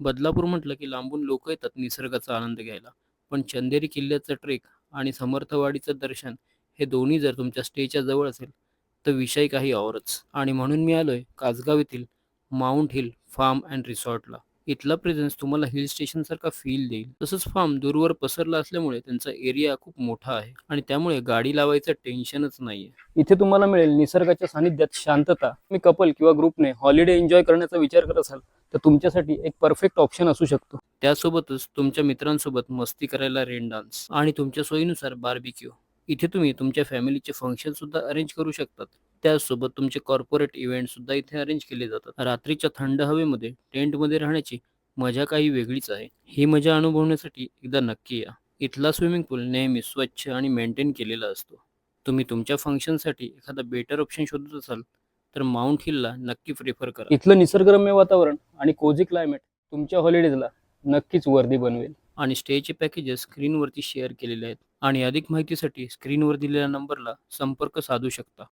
बदलापूर म्हटलं की लांबून लोक येतात निसर्गाचा आनंद घ्यायला. पण चंदेरी किल्ल्याचं ट्रेक आणि समर्थवाडीचं दर्शन हे दोन्ही जर तुमच्या स्टेच्या जवळ असेल तर विषय काही औरच. आणि म्हणून मी आलोय कासगाव येथील माउंट हिल फार्म अँड रिसॉर्टला. इथला प्रेझेन्स तुम्हाला हिल स्टेशनसारखा फील देईल. तसंच फार्म दूरवर पसरला असल्यामुळे त्यांचा एरिया खूप मोठा आहे आणि त्यामुळे गाडी लावायचं टेन्शनच नाहीये. इथे तुम्हाला मिळेल निसर्गाच्या सानिध्यात शांतता. मी कपल किंवा ग्रुपने हॉलिडे एन्जॉय करण्याचा विचार करत असाल तर तुमच्यासाठी एक परफेक्ट ऑप्शन असू शकतो. त्यासोबतच तुमच्या मित्रांसोबत मस्ती करायला रेन डान्स आणि तुमच्या सोयीनुसार बार्बिक्यू इथे तुम्ही तुमच्या फॅमिलीचे फंक्शन सुद्धा अरेंज करू शकतात. त्यासोबत तुमचे कॉर्पोरेट इव्हेंट सुद्धा इथे अरेंज केले जातात. रात्रीच्या थंड हवेमध्ये टेंटमध्ये राहण्याची मजा काही वेगळीच आहे. ही मजा अनुभवण्यासाठी एकदा नक्की या. इथला स्विमिंग पूल नेहमी स्वच्छ आणि मेंटेन केलेला असतो. तुम्ही तुमच्या फंक्शनसाठी एखादा बेटर ऑप्शन शोधत असाल तर माउंट हिलला नक्की प्रिफर करा. इथलं निसर्गरम्य वातावरण आणि कोझी क्लायमेट तुमच्या हॉलिडेजला नक्कीच वर्दी बनवेल. आणि स्टेचे पॅकेजेस स्क्रीनवरती शेअर केलेले आहेत. आणि अधिक माहितीसाठी स्क्रीनवर दिलेल्या नंबरला संपर्क साधू शकता.